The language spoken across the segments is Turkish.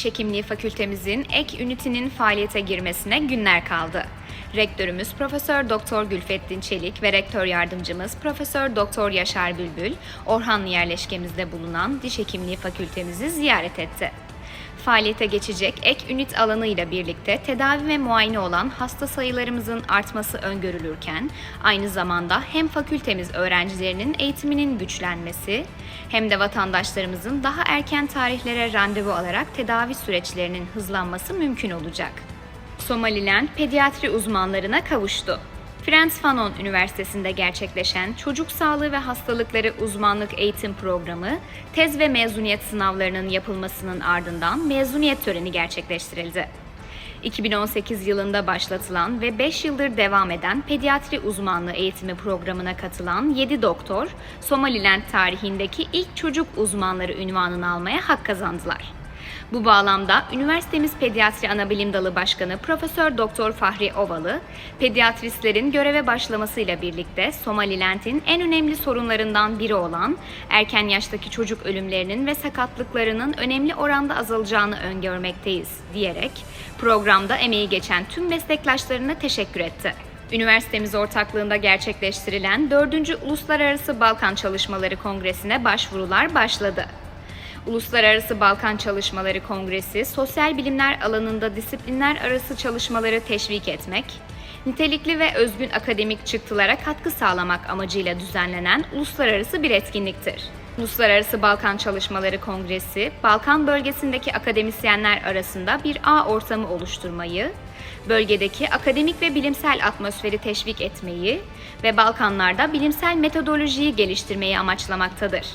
Diş Hekimliği Fakültemizin ek ünitinin faaliyete girmesine günler kaldı. Rektörümüz Profesör Doktor Gülfettin Çelik ve rektör yardımcımız Profesör Doktor Yaşar Bülbül, Orhanlı yerleşkemizde bulunan Diş Hekimliği Fakültemizi ziyaret etti. Faaliyete geçecek ek ünit alanı ile birlikte tedavi ve muayene olan hasta sayılarımızın artması öngörülürken aynı zamanda hem fakültemiz öğrencilerinin eğitiminin güçlenmesi hem de vatandaşlarımızın daha erken tarihlere randevu alarak tedavi süreçlerinin hızlanması mümkün olacak. Somaliland pediatri uzmanlarına kavuştu. Frans Fanon Üniversitesi'nde gerçekleşen Çocuk Sağlığı ve Hastalıkları Uzmanlık Eğitim Programı, tez ve mezuniyet sınavlarının yapılmasının ardından mezuniyet töreni gerçekleştirildi. 2018 yılında başlatılan ve 5 yıldır devam eden pediatri uzmanlığı eğitimi programına katılan 7 doktor, Somaliland tarihindeki ilk çocuk uzmanları ünvanını almaya hak kazandılar. Bu bağlamda üniversitemiz Pediatri Anabilim Dalı Başkanı Profesör Doktor Fahri Ovalı, pediatristlerin göreve başlamasıyla birlikte Somaliland'in en önemli sorunlarından biri olan erken yaştaki çocuk ölümlerinin ve sakatlıklarının önemli oranda azalacağını öngörmekteyiz diyerek programda emeği geçen tüm meslektaşlarına teşekkür etti. Üniversitemiz ortaklığında gerçekleştirilen 4. Uluslararası Balkan Çalışmaları Kongresi'ne başvurular başladı. Uluslararası Balkan Çalışmaları Kongresi, sosyal bilimler alanında disiplinler arası çalışmaları teşvik etmek, nitelikli ve özgün akademik çıktılara katkı sağlamak amacıyla düzenlenen uluslararası bir etkinliktir. Uluslararası Balkan Çalışmaları Kongresi, Balkan bölgesindeki akademisyenler arasında bir ağ ortamı oluşturmayı, bölgedeki akademik ve bilimsel atmosferi teşvik etmeyi ve Balkanlarda bilimsel metodolojiyi geliştirmeyi amaçlamaktadır.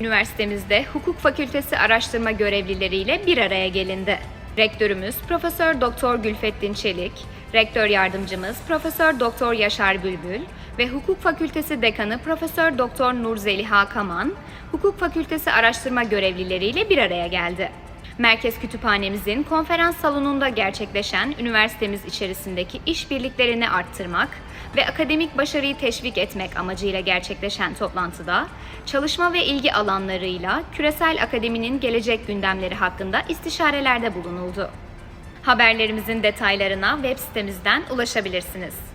Üniversitemizde Hukuk Fakültesi araştırma görevlileriyle bir araya gelindi. Rektörümüz Profesör Doktor Gülfettin Çelik, rektör yardımcımız Profesör Doktor Yaşar Bülbül ve Hukuk Fakültesi dekanı Profesör Doktor Nur Zeliha Kaman, Hukuk Fakültesi araştırma görevlileriyle bir araya geldi. Merkez Kütüphanemizin konferans salonunda gerçekleşen üniversitemiz içerisindeki işbirliklerini arttırmak ve akademik başarıyı teşvik etmek amacıyla gerçekleşen toplantıda çalışma ve ilgi alanlarıyla küresel akademinin gelecek gündemleri hakkında istişarelerde bulunuldu. Haberlerimizin detaylarına web sitemizden ulaşabilirsiniz.